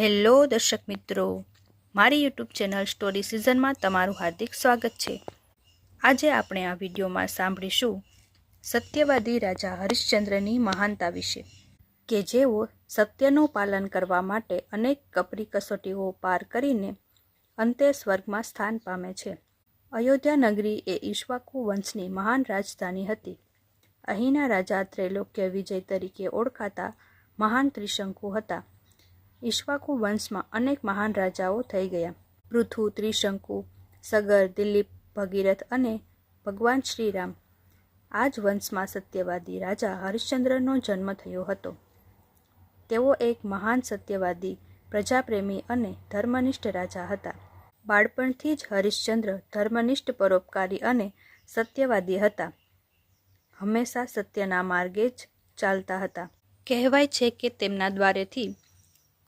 Hello દર્શક મિત્રો, મારી યુટ્યુબ ચેનલ સ્ટોરી સિઝનમાં તમારું હાર્દિક સ્વાગત છે. આજે આપણે આ વિડીયોમાં સાંભળીશું સત્યવાદી રાજા હરિશ્ચંદ્રની મહાનતા વિશે, કે જેઓ સત્યનું પાલન કરવા માટે અનેક કપરી કસોટીઓ પાર કરીને અંતે સ્વર્ગમાં સ્થાન પામે છે. અયોધ્યા નગરી એ ઈશ્વાકુ વંશની મહાન રાજધાની હતી. અહીંના રાજા ત્રૈલોક્ય વિજય તરીકે ઓળખાતા મહાન ત્રિશંકુ હતા. ઈશ્વાકુ વંશમાં અનેક મહાન રાજાઓ થઈ ગયા. પૃથુ ત્રિશંકુ, સગર, દિલીપ, ભગીરથ અને ભગવાન શ્રીરામ. આ જ વંશમાં સત્યવાદી રાજા હરિશ્ચંદ્રનો જન્મ થયો હતો. તેઓ એક મહાન સત્યવાદી, પ્રજાપ્રેમી અને ધર્મનિષ્ઠ રાજા હતા. બાળપણથી જ હરિશ્ચંદ્ર ધર્મનિષ્ઠ, પરોપકારી અને સત્યવાદી હતા. હંમેશા સત્યના માર્ગે જ ચાલતા હતા. કહેવાય છે કે તેમના દ્વારેથી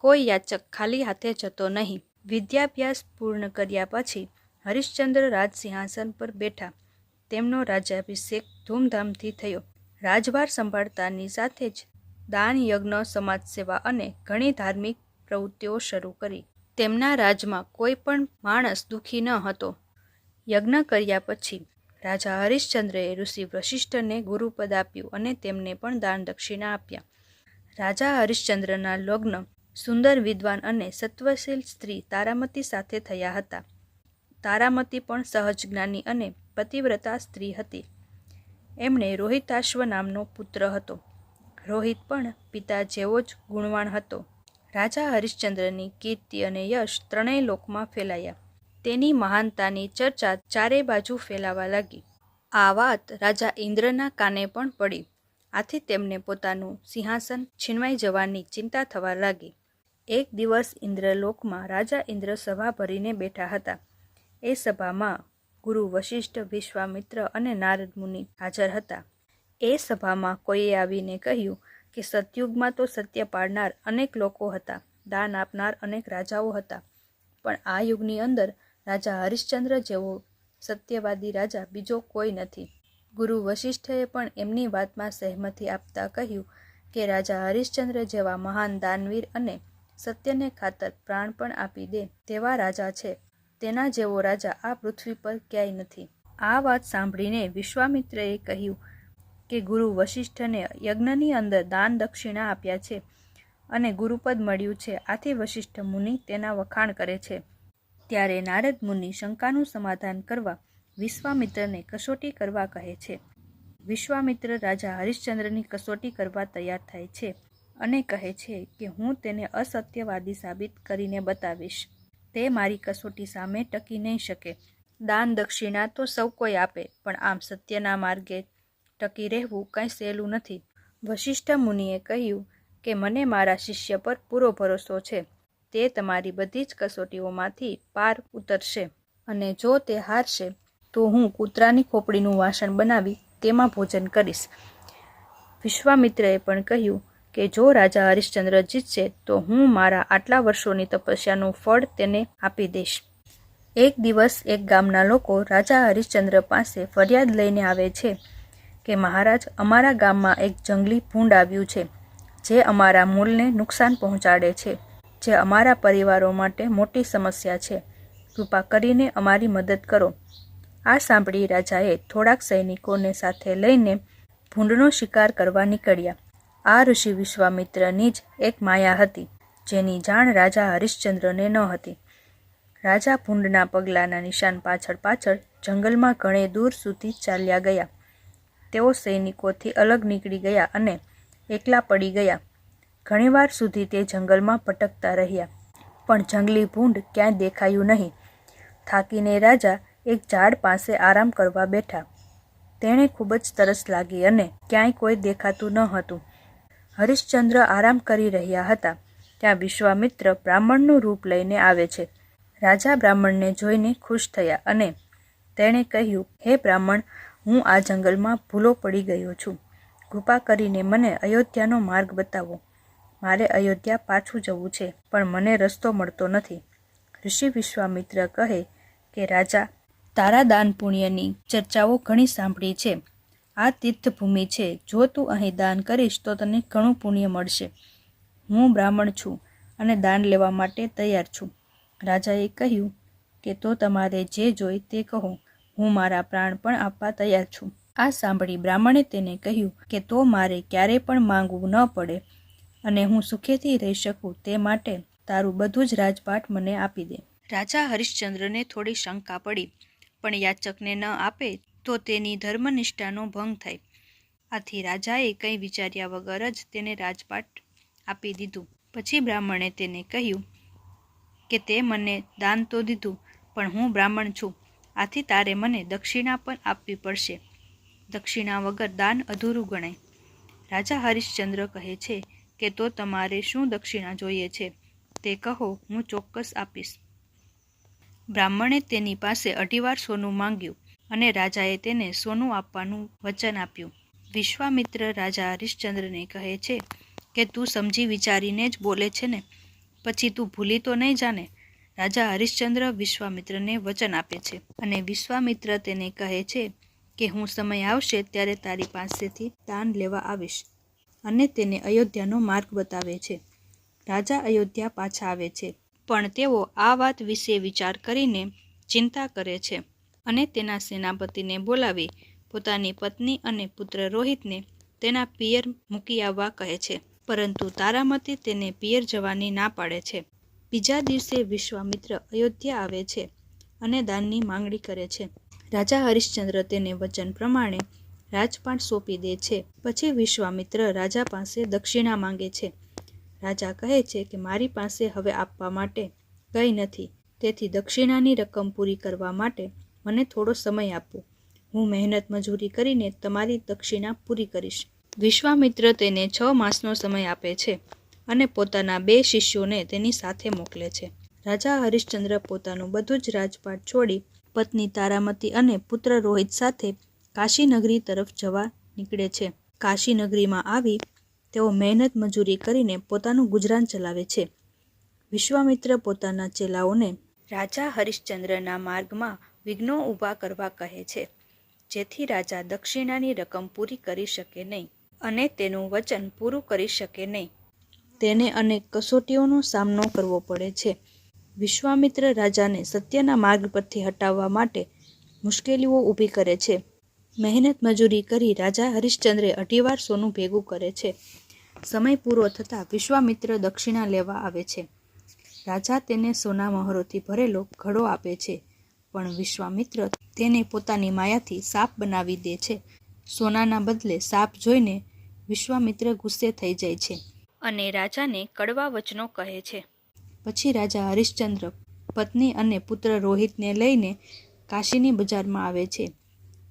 કોઈ યાચક ખાલી હાથે જતો નહીં. વિદ્યાભ્યાસ પૂર્ણ કર્યા પછી હરિશ્ચંદ્ર રાજસિંહાસન પર બેઠા. તેમનો રાજાભિષેક ધૂમધામથી થયો. રાજભાર સંભાળતાની સાથે જ દાન, યજ્ઞ, સમાજ સેવા અને ઘણી ધાર્મિક પ્રવૃત્તિઓ શરૂ કરી. તેમના રાજમાં કોઈ પણ માણસ દુઃખી ન હતો. યજ્ઞ કર્યા પછી રાજા હરિશ્ચંદ્રએ ઋષિ વશિષ્ઠને ગુરુપદ આપ્યું અને તેમને પણ દાન દક્ષિણા આપ્યા. રાજા હરિશ્ચંદ્રના લગ્ન સુંદર વિદ્વાન અને સત્વશીલ સ્ત્રી તારામતી સાથે થયા હતા. તારામતી પણ સહજ જ્ઞાની અને પતિવ્રતા સ્ત્રી હતી. એમણે રોહિતાશ્વ નામનો પુત્ર હતો. રોહિત પણ પિતા જેવો જ ગુણવાન હતો. રાજા હરિશ્ચંદ્રની કીર્તિ અને યશ ત્રણેય લોકમાં ફેલાયા. તેની મહાનતાની ચર્ચા ચારે બાજુ ફેલાવા લાગી. આ વાત રાજા ઇન્દ્રના કાને પણ પડી. આથી તેમને પોતાનું સિંહાસન છીનવાઈ જવાની ચિંતા થવા લાગી. એક દિવસ ઇન્દ્રલોકમાં રાજા ઇન્દ્ર સભા ભરીને બેઠા હતા. એ સભામાં ગુરુ વશિષ્ઠ, વિશ્વામિત્ર અને નારદ મુનિ હાજર હતા. એ સભામાં કોઈએ આવીને કહ્યું કે સતયુગમાં તો સત્ય પાડનાર અનેક લોકો હતા, દાન આપનાર અનેક રાજાઓ હતા. પણ આ યુગની અંદર રાજા હરિશ્ચંદ્ર જેવો સત્યવાદી રાજા બીજો કોઈ નથી. ગુરુ વશિષ્ઠએ પણ એમની વાતમાં સહેમતી આપતા કહ્યું કે રાજા હરિશ્ચંદ્ર જેવા મહાન દાનવીર અને સત્યને ખાતર પ્રાણ પણ આપી દે તેવા રાજા છે. તેના જેવો રાજા આ પૃથ્વી પર ક્યાંય નથી. આ વાત સાંભળીને વિશ્વામિત્રએ કહ્યું કે ગુરુ વશિષ્ઠને યજ્ઞની અંદર દાન દક્ષિણા આપ્યા છે અને ગુરુપદ મળ્યું છે. આથી વશિષ્ઠ મુનિ તેના વખાણ કરે છે. ત્યારે નારદ મુનિ શંકાનું સમાધાન કરવા વિશ્વામિત્રને કસોટી કરવા કહે છે. વિશ્વામિત્ર રાજા હરિશ્ચંદ્રની કસોટી કરવા તૈયાર થાય છે. અને કહે છે કે હું તેને અસત્યવાદી સાબિત કરીને બતાવીશ. તે મારી કસોટી સામે ટકી નહીં શકે. દાન દક્ષિણા તો સૌ કોઈ આપે, પણ આમ સત્યના માર્ગે ટકી રહેવું કંઈ સહેલું નથી. વશિષ્ઠ મુનિએ કહ્યું કે મને મારા શિષ્ય પર પૂરો ભરોસો છે. તે તમારી બધી જ કસોટીઓમાંથી પાર ઉતરશે અને જો તે હારશે, તો હું કૂતરાની ખોપડીનું વાસણ બનાવી તેમાં ભોજન કરીશ. વિશ્વામિત્રએ પણ કહ્યું કે જો રાજા હરિશ્ચંદ્ર જીતશે, તો હું મારા આટલા વર્ષોની તપસ્યાનું ફળ તેને આપી દઈશ. એક દિવસ એક ગામના લોકો રાજા હરિશ્ચંદ્ર પાસે ફરિયાદ લઈને આવે છે કે મહારાજ, અમારા ગામમાં એક જંગલી ભૂંડ આવ્યું છે, જે અમારા મૂળને નુકસાન પહોંચાડે છે, જે અમારા પરિવારો માટે મોટી સમસ્યા છે. કૃપા કરીને અમારી મદદ કરો. આ સાંભળી રાજાએ થોડાક સૈનિકોને સાથે લઈને ભૂંડનો શિકાર કરવા નીકળ્યા. આ ઋષિ વિશ્વામિત્રની જ એક માયા હતી, જેની જાણ રાજા હરિશ્ચંદ્રને ન હતી. રાજા ભૂંડના પગલાંના નિશાન પાછળ પાછળ જંગલમાં ઘણે દૂર સુધી ચાલ્યા ગયા. તેઓ સૈનિકોથી અલગ નીકળી ગયા અને એકલા પડી ગયા. ઘણીવાર સુધી તે જંગલમાં ભટકતા રહ્યા, પણ જંગલી ભૂંડ ક્યાંય દેખાયું નહીં. થાકીને રાજા એક ઝાડ પાસે આરામ કરવા બેઠા. તેણે ખૂબ જ તરસ લાગી અને ક્યાંય કોઈ દેખાતું ન હતું. હરિશ્ચંદ્ર આરામ કરી રહ્યા હતા. ત્યાં વિશ્વામિત્ર બ્રાહ્મણનું રૂપ લઈને આવે છે. રાજા બ્રાહ્મણને જોઈને ખુશ થયા અને તેણે કહ્યું, હે બ્રાહ્મણ, હું આ જંગલમાં ભૂલો પડી ગયો છું. કૃપા કરીને મને અયોધ્યાનો માર્ગ બતાવો. મારે અયોધ્યા પાછું જવું છે, પણ મને રસ્તો મળતો નથી. ઋષિ વિશ્વામિત્ર કહે કે, રાજા, તારા દાન પુણ્યની ચર્ચાઓ ઘણી સાંભળી છે. આ તીર્થભૂમિ છે. જો તું અહીં દાન કરીશ તો તને ઘણું પુણ્ય મળશે. હું બ્રાહ્મણ છું અને દાન લેવા માટે તૈયાર છું. રાજાએ કહ્યું કે તો તમારે જે જોઈ તે કહો. હું મારા પ્રાણ પણ આપવા તૈયાર છું. આ સાંભળી બ્રાહ્મણે તેને કહ્યું કે તો મારે ક્યારેય પણ માંગવું ન પડે અને હું સુખેથી રહી શકું તે માટે તારું બધું જ રાજપાટ મને આપી દે. રાજા હરિશ્ચંદ્રને થોડી શંકા પડી, પણ યાચકને ન આપે તો તેની ધર્મનિષ્ઠાનો ભંગ થાય. આથી રાજાએ કંઈ વિચાર્યા વગર જ તેને રાજપાટ આપી દીધું. પછી બ્રાહ્મણે તેને કહ્યું કે તે મને દાન તો દીધું, પણ હું બ્રાહ્મણ છું. આથી તારે મને દક્ષિણા પણ આપવી પડશે. દક્ષિણા વગર દાન અધૂરું ગણાય. રાજા હરિશ્ચંદ્ર કહે છે કે તો તમારે શું દક્ષિણા જોઈએ છે? તે કહો, હું ચોક્કસ આપીશ. બ્રાહ્મણે તેની પાસે અઢીવાર સોનું માંગ્યું. અને રાજાએ તેને સોનું આપવાનું વચન આપ્યું. વિશ્વામિત્ર રાજા હરિશ્ચંદ્રને કહે છે કે, તું સમજી વિચારીને જ બોલે છે ને, પછી તું ભૂલી તો નહીં જાને? રાજા હરિશ્ચંદ્ર વિશ્વામિત્રને વચન આપે છે અને વિશ્વામિત્ર તેને કહે છે કે, હું સમય આવશે ત્યારે તારી પાસેથી દાન લેવા આવીશ અને તેને અયોધ્યાનો માર્ગ બતાવે છે. રાજા અયોધ્યા પાછા આવે છે. પણ તેઓ આ વાત વિશે વિચાર કરીને ચિંતા કરે છે. અને તેના સેનાપતિને બોલાવી પોતાની પત્ની અને પુત્ર રોહિતને તેના પિયર મૂકી આવવા કહે છે. પરંતુ તારામતી તેને પિયર જવાની ના પાડે છે. બીજા દિવસે વિશ્વામિત્ર અયોધ્યા આવે છે અને દાનની માંગણી કરે છે. રાજા હરિશ્ચંદ્ર તેને વચન પ્રમાણે રાજપાટ સોંપી દે છે. પછી વિશ્વામિત્ર રાજા પાસે દક્ષિણા માંગે છે. રાજા કહે છે કે મારી પાસે હવે આપવા માટે કંઈ નથી. તેથી દક્ષિણાની રકમ પૂરી કરવા માટે મને થોડો સમય આપો. હું મહેનત મજૂરી કરીને તમારી દક્ષિણા પૂરી કરીશ. વિશ્વામિત્ર તેને છ માસનો સમય આપે છે અને પોતાના બે શિષ્યોને તેની સાથે મોકલે છે. રાજા હરિશ્ચંદ્ર પોતાનું બધું જ રાજપાટ છોડી પત્ની તારામતી અને પુત્ર રોહિત સાથે કાશીનગરી તરફ જવા નીકળે છે. કાશીનગરીમાં આવી તેઓ મહેનત મજૂરી કરીને પોતાનું ગુજરાન ચલાવે છે. વિશ્વામિત્ર પોતાના ચેલાઓને રાજા હરિશ્ચંદ્રના માર્ગમાં વિઘ્નો ઊભા કરવા કહે છે. જેથી રાજા દક્ષિણાની રકમ પૂરી કરી શકે નહીં અને તેનું વચન પૂરું કરી શકે નહીં. તેને અનેક કસોટીઓનો સામનો કરવો પડે છે. વિશ્વામિત્ર રાજાને સત્યના માર્ગ પરથી હટાવવા માટે મુશ્કેલીઓ ઊભી કરે છે. મહેનત મજૂરી કરી રાજા હરિશ્ચંદ્રે અઢીવાર સોનું ભેગું કરે છે. સમય પૂરો થતાં વિશ્વામિત્ર દક્ષિણા લેવા આવે છે. રાજા તેને સોના મહોરોથી ભરેલો ઘડો આપે છે. પણ વિશ્વામિત્ર તેને પોતાની માયાથી સાપ બનાવી દે છે. સોનાના બદલે સાપ જોઈને વિશ્વામિત્ર ગુસ્સે થઈ જાય છે અને રાજાને કડવા વચનો કહે છે. પછી રાજા હરિશ્ચંદ્ર પત્ની અને પુત્ર રોહિતને લઈને કાશીની બજારમાં આવે છે,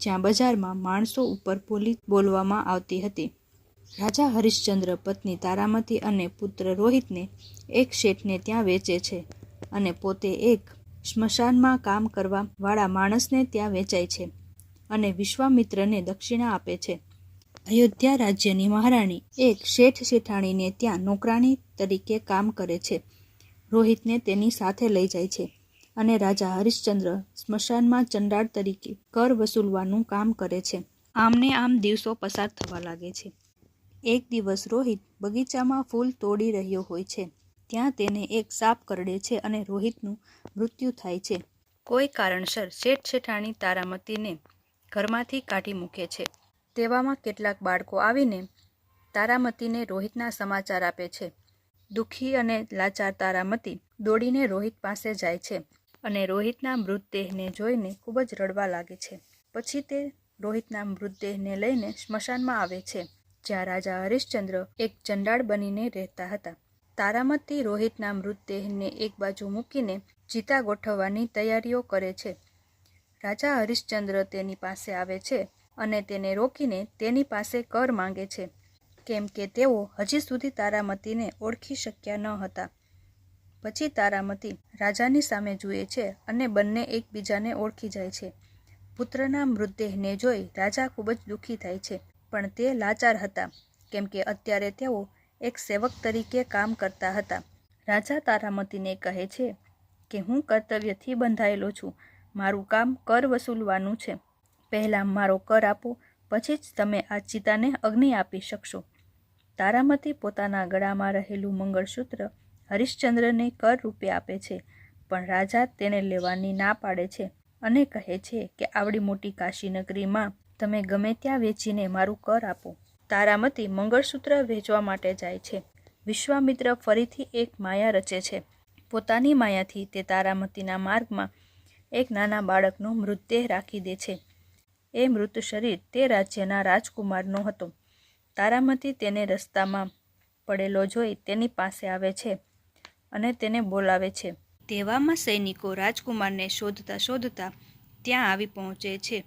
જ્યાં બજારમાં માણસો ઉપર બોલી બોલવામાં આવતી હતી. રાજા હરિશ્ચંદ્ર પત્ની તારામતી અને પુત્ર રોહિતને એક શેઠને ત્યાં વેચે છે અને પોતે એક સ્મશાનમાં કામ કરવા વાળા માણસને ત્યાં વેચાય છે અને વિશ્વામિત્રને દક્ષિણા આપે છે. અયોધ્યા રાજ્યની મહારાણી એક શેઠ શેઠાણીને ત્યાં નોકરાણી તરીકે કામ કરે છે. રોહિતને તેની સાથે લઈ જાય છે અને રાજા હરિશ્ચંદ્ર સ્મશાનમાં ચંડાળ તરીકે કર વસૂલવાનું કામ કરે છે. આમને આમ દિવસો પસાર થવા લાગે છે. એક દિવસ રોહિત બગીચામાં ફૂલ તોડી રહ્યો હોય છે. ત્યાં તેને એક સાપ કરડે છે અને રોહિતનું મૃત્યુ થાય છે. કોઈ કારણસર શેઠ શેઠાણી તારામતીને ઘરમાંથી કાઢી મૂકે છે. તેવામાં કેટલાક બાળકો આવીને તારામતીને રોહિતના સમાચાર આપે છે. દુઃખી અને લાચાર તારામતી દોડીને રોહિત પાસે જાય છે અને રોહિતના મૃતદેહને જોઈને ખૂબ જ રડવા લાગે છે. પછી તે રોહિતના મૃતદેહને લઈને સ્મશાનમાં આવે છે, જ્યાં રાજા હરિશ્ચંદ્ર એક ચંડાળ બનીને રહેતા હતા. તારામતી રોહિતના મૃતદેહને એક બાજુ મૂકીને જીતા ગોઠવવાની તૈયારીઓ કરે છે. રાજા હરિશ્ચંદ્ર તેની પાસે આવે છે અને તેને રોકીને તેની પાસે કર માંગે છે. કેમ કે તેઓ હજી સુધી તારામતીને ઓળખી શક્યા ન હતા. પછી તારામતી રાજાની સામે જુએ છે અને બંને એકબીજાને ઓળખી જાય છે. પુત્રના મૃતદેહને જોઈ રાજા ખૂબ જ દુઃખી થાય છે, પણ તે લાચાર હતા. કેમ કે અત્યારે તેઓ એક સેવક તરીકે કામ કરતા હતા. રાજા તારામતીને કહે છે કે, હું કર્તવ્યથી બંધાયેલો છું. મારું કામ કર વસૂલવાનું છે. પહેલાં મારો કર આપો, પછી જ તમે આ ચિતાને અગ્નિ આપી શકશો. તારામતી પોતાના ગળામાં રહેલું મંગળસૂત્ર હરિશ્ચંદ્રને કર રૂપે આપે છે, પણ રાજા તેને લેવાની ના પાડે છે અને કહે છે કે, આવડી મોટી કાશી નગરીમાં તમે ગમે ત્યાં વેચીને મારું કર આપો. તારામતી મંગળસૂત્ર વેચવા માટે જાય છે. વિશ્વામિત્ર ફરીથી એક માયા રચે છે. પોતાની માયાથી તે તારામતીના માર્ગમાં એક નાના બાળકનો મૃતદેહ રાખી દે છે. એ મૃત શરીર તે રાજ્યના રાજકુમારનો હતો. તારામતી તેને રસ્તામાં પડેલો જોઈ તેની પાસે આવે છે અને તેને બોલાવે છે. તેવામાં સૈનિકો રાજકુમારને શોધતા શોધતા ત્યાં આવી પહોંચે છે.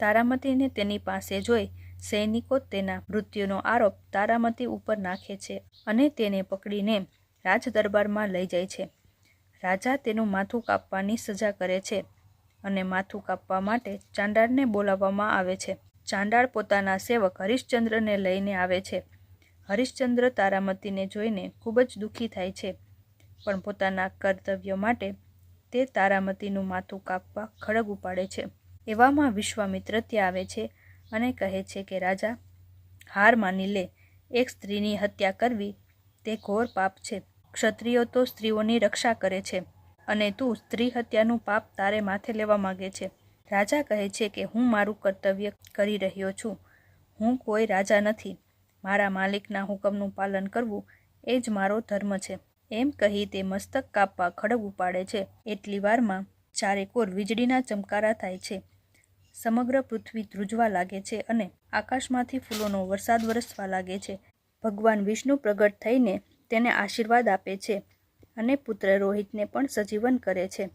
તારામતીને તેની પાસે જોઈ સૈનિકો તેના મૃત્યુનો આરોપ તારામતી ઉપર નાખે છે અને તેને પકડીને રાજદરબારમાં લઈ જાય છે. રાજા તેનું માથું કાપવાની સજા કરે છે અને માથું કાપવા માટે ચાંડાળને બોલાવવામાં આવે છે. ચાંડાળ પોતાના સેવક હરિશ્ચંદ્રને લઈને આવે છે. હરિશ્ચંદ્ર તારામતીને જોઈને ખૂબ જ દુઃખી થાય છે, પણ પોતાના કર્તવ્ય માટે તે તારામતીનું માથું કાપવા ખડગ ઉપાડે છે. એવામાં વિશ્વામિત્ર ત્યાં આવે છે અને કહે છે કે, રાજા, હાર માની લે. એક સ્ત્રીની હત્યા કરવી તે ઘોર પાપ છે. ક્ષત્રિયો તો સ્ત્રીઓની રક્ષા કરે છે અને તું સ્ત્રી હત્યાનું પાપ તારે માથે લેવા માગે છે. રાજા કહે છે કે, હું મારું કર્તવ્ય કરી રહ્યો છું. હું કોઈ રાજા નથી. મારા માલિકના હુકમનું પાલન કરવું એ જ મારો ધર્મ છે. એમ કહી તે મસ્તક કાપવા ખડગ ઉપાડે છે. એટલી વારમાં ચારેકોર વીજળીના ચમકારા થાય છે. સમગ્ર પૃથ્વી ધ્રુજવા લાગે છે અને આકાશમાંથી ફૂલોનો વરસાદ વરસવા લાગે છે. ભગવાન વિષ્ણુ પ્રગટ થઈને તેને આશીર્વાદ આપે છે અને પુત્ર રોહિતને પણ સજીવન કરે છે.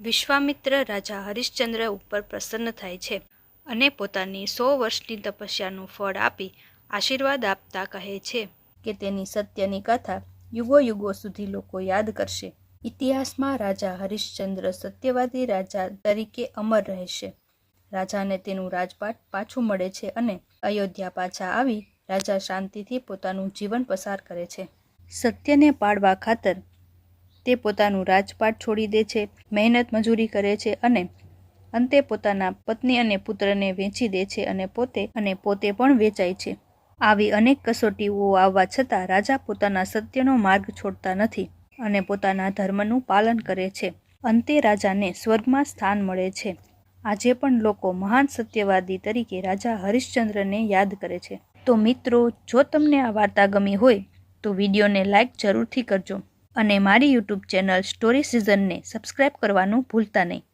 વિશ્વામિત્ર રાજા હરિશ્ચંદ્ર ઉપર પ્રસન્ન થાય છે અને પોતાની સો વર્ષની તપસ્યાનું ફળ આપી આશીર્વાદ આપતા કહે છે કે તેની સત્યની કથા યુગો યુગો સુધી લોકો યાદ કરશે. ઇતિહાસમાં રાજા હરિશ્ચંદ્ર સત્યવાદી રાજા તરીકે અમર રહેશે. રાજાને તેનું રાજપાટ પાછું મળે છે અને અયોધ્યા પાછા આવી રાજા શાંતિથી પોતાનું જીવન પસાર કરે છે. સત્યને પાડવા ખાતર તે પોતાનું રાજપાટ છોડી દે છે, મહેનત મજૂરી કરે છે અને અંતે પોતાના પત્ની અને પુત્રને વેચી દે છે અને પોતે અને પોતે પણ વેચાય છે. આવી અનેક કસોટીઓ આવવા છતાં રાજા પોતાના સત્યનો માર્ગ છોડતા નથી અને પોતાના ધર્મનું પાલન કરે છે. અંતે રાજાને સ્વર્ગમાં સ્થાન મળે છે. આજે પણ લોકો મહાન સત્યવાદી તરીકે રાજા હરિશ્ચંદ્રને યાદ કરે છે. તો મિત્રો, જો તમને આ વાર્તા ગમી હોય, તો વિડીયોને લાઈક જરૂરથી કરજો અને મારી યુટ્યુબ ચેનલ સ્ટોરી સિઝનને સબસ્ક્રાઈબ કરવાનું ભૂલતા નહીં.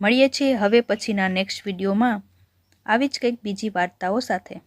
મળીએ છીએ હવે પછીના નેક્સ્ટ વિડીયોમાં. આવી જ કંઈક બીજી વાર્તાઓ સાથે.